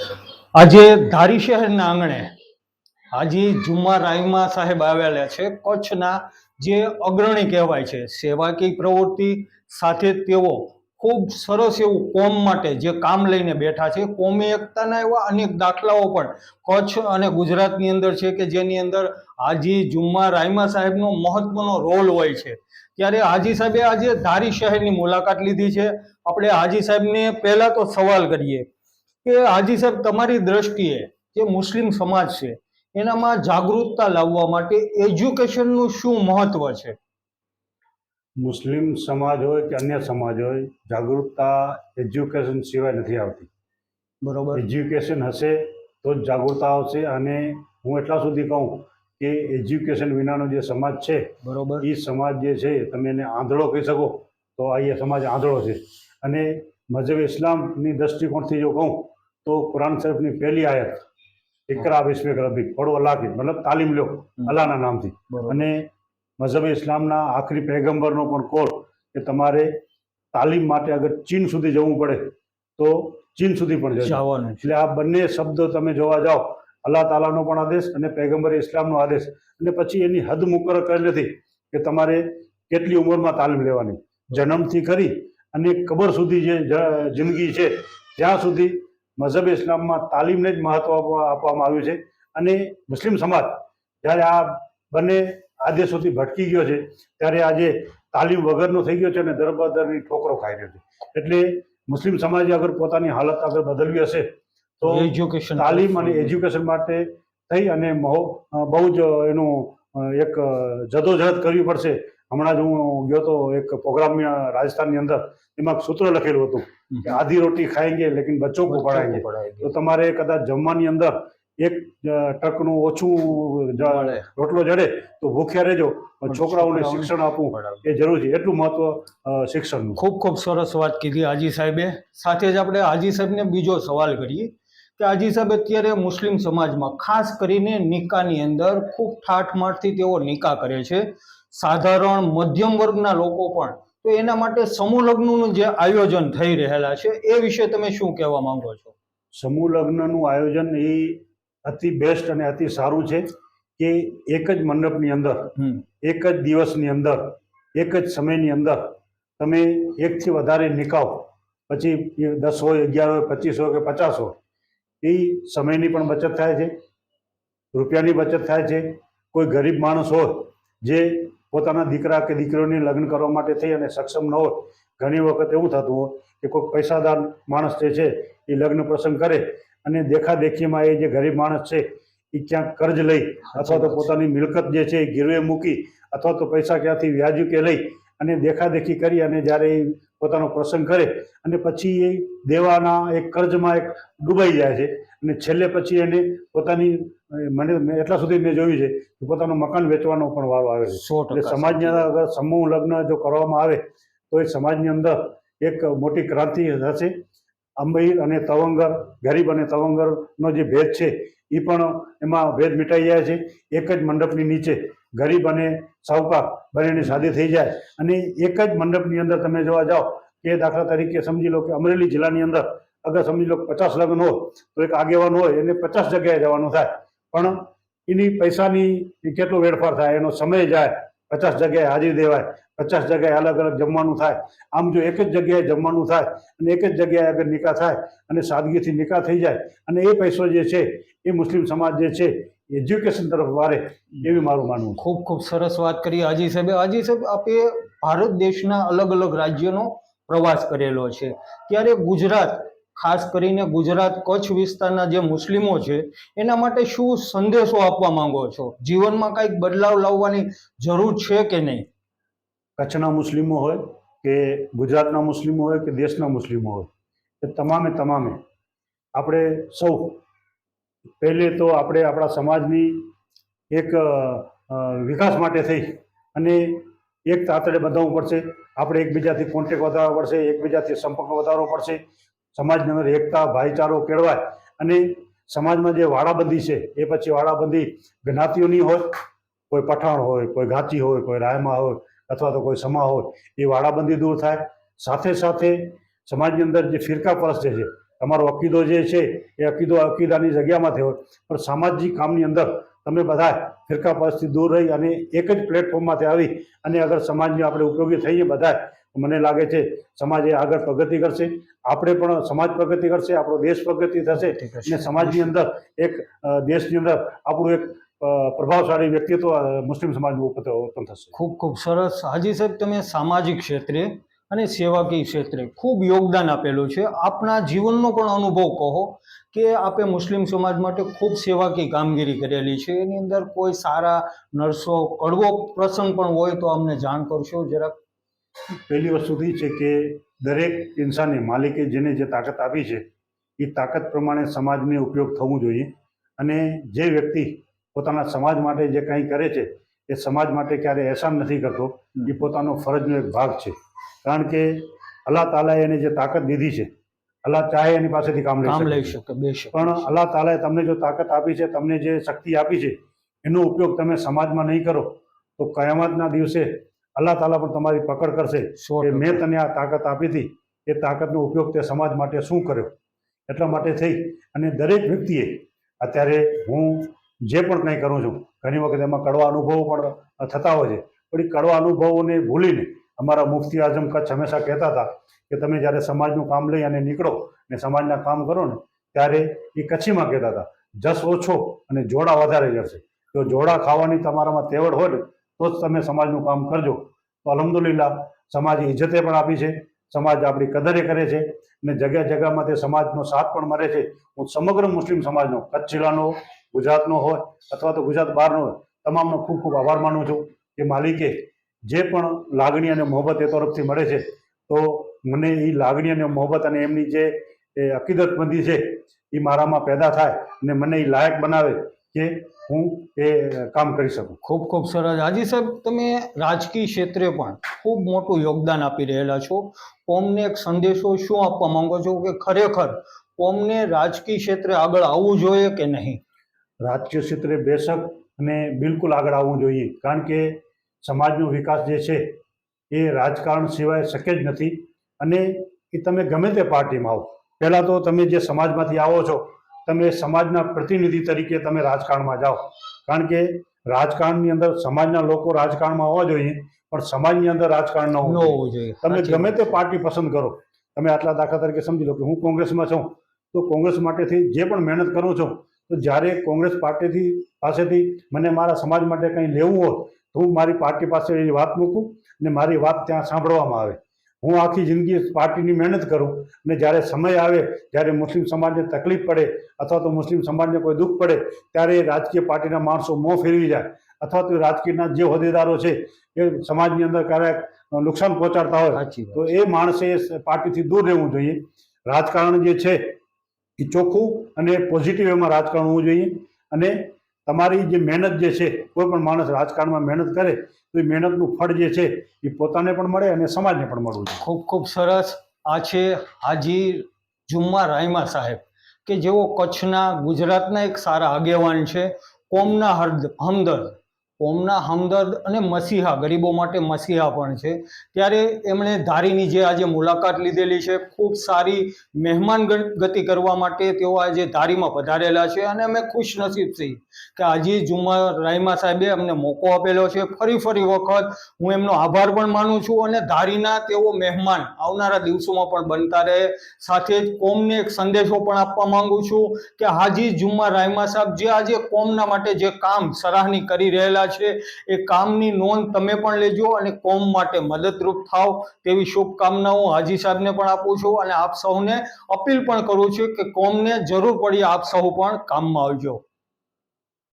આજે ધારી શહેરના આંગણે હાજી જુમ્મા રાઈમા સાહેબ આવેલા છે. કચ્છના જે અગ્રણી કહેવાય છે સેવાકીય પ્રવૃત્તિ સાથે તેઓ ખૂબ સરસ એવું કોમ માટે જે કામ લઈને બેઠા છે. કોમી એકતાના એવા અનેક દાખલાઓ પણ કચ્છ અને ગુજરાતની અંદર છે કે જેની અંદર હાજી જુમ્મા રાઈમા સાહેબનો મહત્વનો રોલ હોય છે. ત્યારે હાજી સાહેબે આજે ધારી શહેરની મુલાકાત લીધી છે. આપણે હાજી સાહેબને પહેલા તો સવાલ કરીએ. કે હાજી સાહેબ તમારી દ્રષ્ટિએ જે મુસ્લિમ સમાજ છે એનામાં જાગૃતતા લાવવા માટે એજ્યુકેશનનું શું મહત્વ છે? મુસ્લિમ સમાજ હોય કે અન્ય સમાજ હોય જાગૃતતા એજ્યુકેશન સિવાય નથી આવતી. બરોબર. એજ્યુકેશન હશે તો જ જાગૃતતા આવશે અને હું એટલા સુધી કહું કે એજ્યુકેશન વિનાનો જે સમાજ છે બરોબર. એ સમાજ જે છે તમે એને આંધળો કહી શકો તો આ એ સમાજ આંધળો છે. અને મજહબ ઇસ્લામની દ્રષ્ટિકોણથી જો કહું તો કુરાન શરીફની પહેલી આયત ઇકરા વિશ્વેક રબી પડો અલ્લાહ મતલબ તાલીમ લો અલ્લાહના નામથી. અને મઝહબ ઇસ્લામના આખરી પૈગંબરનો પણ કોલ કે તમારે તાલીમ માટે અગર ચીન સુધી જવું પડે તો ચીન સુધી પણ જવાનું એટલે આ બંને શબ્દો તમે જોવા જાઓ અલ્લાહ તાલાનો પણ આદેશ અને પૈગંબર ઇસ્લામનો આદેશ. અને પછી એની હદ મુકર કરી નથી કે તમારે કેટલી ઉંમરમાં તાલીમ લેવાની. જન્મથી કરી અને કબર સુધી જે જિંદગી છે ત્યાં સુધી મઝહબ ઇસ્લામમાં તાલીમને જ મહત્વ આપવામાં આવ્યું છે. અને મુસ્લિમ સમાજ જ્યારે આ બંને આદેશોથી ભટકી ગયો છે ત્યારે આજે તાલીમ વગરનો થઈ ગયો છે અને દરબદરની ઠોકરો ખાઈ રહ્યો છે. એટલે મુસ્લિમ સમાજે અગર પોતાની હાલત આગળ બદલવી હશે તો એજ્યુકેશન તાલીમ અને એજ્યુકેશન માટે થઈ અને બહુ જ એનું એક જદોજહદ કરવી પડશે. હમણાં જ હું ગયો તો એક પ્રોગ્રામ રાજસ્થાનની અંદર એમાં સૂત્ર લખેલું હતું કે આધી રોટી ખાએંગે લેકિન બચ્ચો કો પડાએંગે તો તમારે કદાચ જમવાની અંદર એક ટકનું ઓછું રોટલો જડે તો ભૂખ્યા રહેજો. છોકરાઓને શિક્ષણ આપવું એ જરૂર છે. એટલું મહત્વ શિક્ષણનું. ખૂબ ખૂબ સરસ વાત કીધી હાજી સાહેબે. સાથે જ આપણે હાજી સાહેબને બીજો સવાલ કરીએ. કે હાજી સાહેબ અત્યારે મુસ્લિમ સમાજમાં ખાસ કરીને નિકાહની અંદર ખૂબ ઠાઠમાઠથી તેઓ નિકાહ કરે છે. સાધારણ મધ્યમ વર્ગના લોકો પણ. તો એના માટે સમૂહ લગ્નનું જે આયોજન થઈ રહેલા છે એ વિશે તમે શું કહેવા માંગો છો? સમૂહ લગ્નનું આયોજન એ અતિ બેસ્ટ અને અતિ સારું છે કે એક જ મંડપની અંદર એક જ દિવસની અંદર એક જ સમયની અંદર તમે એકથી વધારે નિકાવ પછી દસ હોય અગિયાર હોય પચીસ હોય કે પચાસ હોય એ સમયની પણ બચત થાય છે રૂપિયાની બચત થાય છે. કોઈ ગરીબ માણસ હોય જે પોતાના દીકરા કે દીકરીઓને લગ્ન કરવા માટે થઈ અને સક્ષમ ન હોય ઘણી વખત એવું થતું હોય કે કોઈ પૈસાદાર માણસ જે છે એ લગ્ન પ્રસંગ કરે અને દેખાદેખીમાં એ જે ગરીબ માણસ છે એ ક્યાંક કર્જ લઈ અથવા તો પોતાની મિલકત જે છે એ ગીરવે મૂકી અથવા તો પૈસા ક્યાંથી વ્યાજુ કે લઈ અને દેખાદેખી કરી અને જ્યારે એ પોતાનો પ્રસંગ કરે અને પછી એ દેવાના એક કર્જમાં એક ડૂબાઈ જાય છે અને છેલ્લે પછી એને પોતાની મને એટલા સુધી મેં જોયું છે કે પોતાનું મકાન વેચવાનો પણ વારો આવે છે. એટલે સમાજની અંદર સમૂહ લગ્ન જો કરવામાં આવે તો એ સમાજની અંદર એક મોટી ક્રાંતિ થશે અંબઈર અને તવંગર, ગરીબ અને તવંગરનો જે ભેદ છે, એ પણ એમાં ભેદ મિટાઈ જાય છે. એક જ મંડપની નીચે ગરીબ અને સાહુકાર બંનેની શાદી થઈ જાય. અને એક જ મંડપની અંદર તમે જોવા જાઓ, કે દાખલા તરીકે સમજી લો કે અમરેલી જિલ્લાની અંદર, અગર સમજી લો પચાસ લગ્ન હોય, તો એક આગેવાન હોય, એને પચાસ જગ્યાએ જવાનું થાય. પણ એની પૈસાની કેટલો વેડફાર થાય, એનો સમય જાય, પચાસ જગ્યાએ હાજરી દેવાય. પચાસ જગ્યાએ અલગ અલગ જમવાનું થાય. આમ જો એક જ જગ્યાએ જમવાનું થાય અને એક જ જગ્યાએ અગર નિકાહ થાય અને સાદગીથી નિકાહ થઈ જાય અને એ પૈસો જે છે એ મુસ્લિમ સમાજ જે છે એજ્યુકેશન તરફ વારે એવી મારું માનવું ખૂબ ખૂબ સરસ વાત કરી હાજી સાહેબે. હાજી સાહેબ, આપે ભારત દેશના અલગ અલગ રાજ્યોનો પ્રવાસ કરેલો છે. ત્યારે ગુજરાત, ખાસ કરીને ગુજરાત કચ્છ વિસ્તારના જે મુસ્લિમો છે, એના માટે શું સંદેશો આપવા માંગો છો? જીવનમાં કંઈક બદલાવ લાવવાની જરૂર છે કે નહીં? કચ્છના મુસ્લિમો હોય કે ગુજરાતના મુસ્લિમો હોય કે દેશના મુસ્લિમો હોય, એ તમામે તમામે આપણે સૌ પહેલે તો આપણે આપણા સમાજની એક વિકાસ માટે થઈ અને એક તાતડે બંધાવવું પડશે. આપણે એકબીજાથી કોન્ટેક વધારવો પડશે, એકબીજાથી સંપર્ક વધારવો પડશે. સમાજની અંદર એકતા, ભાઈચારો કેળવાય અને સમાજમાં જે વાડાબંધી છે, એ પછી વાડાબંધી જ્ઞાતિઓની હોય, કોઈ પઠાણ હોય, કોઈ ઘાટી હોય, કોઈ રાયમા હોય અથવા તો કોઈ સમા હોય એ વાડાબંધી દૂર થાય. સાથે સાથે સમાજની અંદર જે ફિરકા પરસ્ત જે છે તમારો અકીદો જે છે એ અકીદો અકીદાની જગ્યામાંથી હોય. પણ સામાજિક કામની અંદર તમે બધા ફિરકા પરસ્થી દૂર રહી અને એક જ પ્લેટફોર્મમાંથી આવી અને અગર સમાજને આપણે ઉપયોગી થઈએ બધા મને લાગે છે સમાજ એ આગળ પ્રગતિ કરશે. આપણે પણ સમાજ પ્રગતિ કરશે આપણો દેશ પ્રગતિ થશે અને સમાજની અંદર એક દેશની અંદર આપણું એક પ્રભાવશાળી વ્યક્તિત્વ મુસ્લિમ સમાજનું ઉત્પન્ન થશે. ખૂબ ખૂબ સરસ. હાજી સાહેબ તમે સામાજિક ક્ષેત્રે અને સેવાકીય ક્ષેત્રે ખૂબ યોગદાન આપેલું છે. આપના જીવનનો પણ અનુભવ કહો કે આપે મુસ્લિમ સમાજ માટે ખૂબ સેવાકીય કામગીરી કરેલી છે. એની અંદર કોઈ સારા નર્સો કડવો પ્રસંગ પણ હોય તો અમને જાણ કરશો જરાક. પહેલી વસ્તુ એ છે કે દરેક ઇન્સાને માલિકે જેને જે તાકાત આપી છે એ તાકાત પ્રમાણે સમાજને ઉપયોગ થવું જોઈએ. અને જે વ્યક્તિ પોતાના સમાજ માટે જે કંઈ કરે છે એ સમાજ માટે ક્યારે એહસાન નથી કરતો. એ પોતાનો ફરજનો એક ભાગ છે. કારણ કે અલ્લાહ તાલાએ એને જે તાકાત દીધી છે અલ્લાહ ચાહે એની પાસેથી કામ લઈ શકે. પણ અલ્લાહ તાલાએ તમને જો તાકાત આપી છે તમને જે શક્તિ આપી છે એનો ઉપયોગ તમે સમાજમાં નહીં કરો તો કયામતના દિવસે અલ્લાહ તાલા પણ તમારી પકડ કરશે કે મેં તને આ તાકાત આપી હતી એ તાકાતનો ઉપયોગ તે સમાજ માટે શું કર્યો? એટલા માટે થઈ. અને દરેક વ્યક્તિએ અત્યારે હું જે પણ કંઈ કરું છું, ઘણી વખત એમાં કડવા અનુભવો પણ થતા હોય છે. પણ એ કડવા અનુભવોને ભૂલીને અમારા મુફ્તી આઝમ કચ્છ હંમેશા કહેતા હતા કે તમે જ્યારે સમાજનું કામ લઈ અને નીકળો ને સમાજના કામ કરો ને, ત્યારે એ કચ્છીમાં કહેતા હતા, જસ ઓછો અને જોડા વધારે જશે જો જોડા ખાવાની તમારામાં તેવડ હોય ને, તો જ તમે સમાજનું કામ કરજો. તો અલહમદુલિલ્લાહ, સમાજે ઇજ્જતે પણ આપી છે. સમાજ આપણી કદરે કરે છે અને જગ્યા જગ્યામાં તે સમાજનો સાથ પણ મળે છે. હું સમગ્ર મુસ્લિમ સમાજનો કચ્છ જિલ્લાનો ગુજરાતનો હોય, અથવા તો ગુજરાત બહારનો હોય, તમામનો ખૂબ ખૂબ આભાર માનું છું કે માલિકે જે પણ લાગણી અને મોહબત એ તરફથી મળે છે, તો મને એ લાગણી અને મોહબ્બત અને એમની જે એ અકીદતમંદી છે, એ મારામાં પેદા થાય અને મને એ લાયક બનાવે કે હું એ કામ કરી શકું. ખૂબ ખૂબ સરસ. હાજી સાહેબ તમે રાજકીય ક્ષેત્રે પણ ખૂબ મોટું યોગદાન આપી રહેલા છો. કોમને એક સંદેશો શું આપવા માંગો છો કે ખરેખર કોમને રાજકીય ક્ષેત્રે આગળ આવવું જોઈએ કે નહીં? રાજકીય ક્ષેત્રે બેશક અને બિલકુલ આગળ આવવું જોઈએ. કારણ કે સમાજનો વિકાસ જે છે એ રાજકારણ સિવાય શક્ય જ નથી. અને એ તમે ગમે તે પાર્ટીમાં આવો. પહેલાં તો તમે જે સમાજમાંથી આવો છો તમે સમાજના પ્રતિનિધિ તરીકે તમે રાજકારણમાં જાઓ. કારણ કે રાજકારણની અંદર સમાજના લોકો રાજકારણમાં હોવા જોઈએ પણ સમાજની અંદર રાજકારણ ન ન હોવું જોઈએ. તમે ગમે તે પાર્ટી પસંદ કરો. તમે આટલા દાખલા તરીકે સમજી લો કે હું કોંગ્રેસમાં છું તો કોંગ્રેસ માટેથી જે પણ મહેનત કરું છું તો જ્યારે કોંગ્રેસ પાર્ટીથી પાસેથી મને મારા સમાજ માટે કંઈ લેવું હોય તો હું મારી પાર્ટી પાસે એ વાત મૂકું અને મારી વાત ત્યાં સાંભળવામાં આવે. હું આખી જિંદગી પાર્ટીની મહેનત કરું અને જ્યારે સમય આવે જ્યારે મુસ્લિમ સમાજને તકલીફ પડે અથવા તો મુસ્લિમ સમાજને કોઈ દુઃખ પડે ત્યારે એ રાજકીય પાર્ટીના માણસો મોં ફેરવી જાય. અથવા તો રાજકીયના જે હોદ્દેદારો છે એ સમાજની અંદર ક્યારેક નુકસાન પહોંચાડતા હોય સાચી તો એ માણસે પાર્ટીથી દૂર રહેવું જોઈએ. રાજકારણ જે છે એ ચોખ્ખું અને પોઝિટિવ એમાં રાજકારણ હોવું જોઈએ. અને તમારી જે મહેનત જે છે, કોઈ પણ માણસ રાજકારણમાં મહેનત કરે, તો એ મહેનતનું ફળ જે છે, એ પોતાને પણ મળે અને સમાજને પણ મળવું જોઈએ. ખૂબ ખૂબ સરસ. આ છે હાજી જુમ્મા રાયમા સાહેબ, કે જેઓ કચ્છના ગુજરાતના એક સારા આગેવાન છે, કોમના હર્દ હમદર્દ. કોમના હમદર્દ અને મસીહા, ગરીબો માટે મસીહા પણ છે. ત્યારે એમણે ધારીની જે આજે મુલાકાત લીધેલી છે, ખૂબ સારી મહેમાન ગતિ કરવા માટે તેઓ આજે ધારીમાં પધારેલા છે અને અમે ખુશનસીબ છીએ કે આજે જુમ્મા રાયમા સાહેબે અમને મોકો આપેલો છે. ફરી ફરી વખત હું એમનો આભાર પણ માનું છું અને ધારીના તેઓ મહેમાન આવનારા દિવસોમાં પણ બનતા રહે. સાથે જ કોમને એક સંદેશો પણ આપવા માંગુ છું કે હાજી જુમ્મા રાયમા સાહેબ જે આજે કોમના માટે જે કામ, સરાહની કરી રહેલા છે, એ કામની નોંધ તમે પણ લેજો અને કોમ માટે મદદરૂપ થાવ તેવી શુભકામનાઓ હાજી સાહેબને પણ આપું છું અને આપ સૌને અપીલ પણ કરું છું કે કોમને જરૂર પડી આપ સૌ પણ કામમાં આવજો.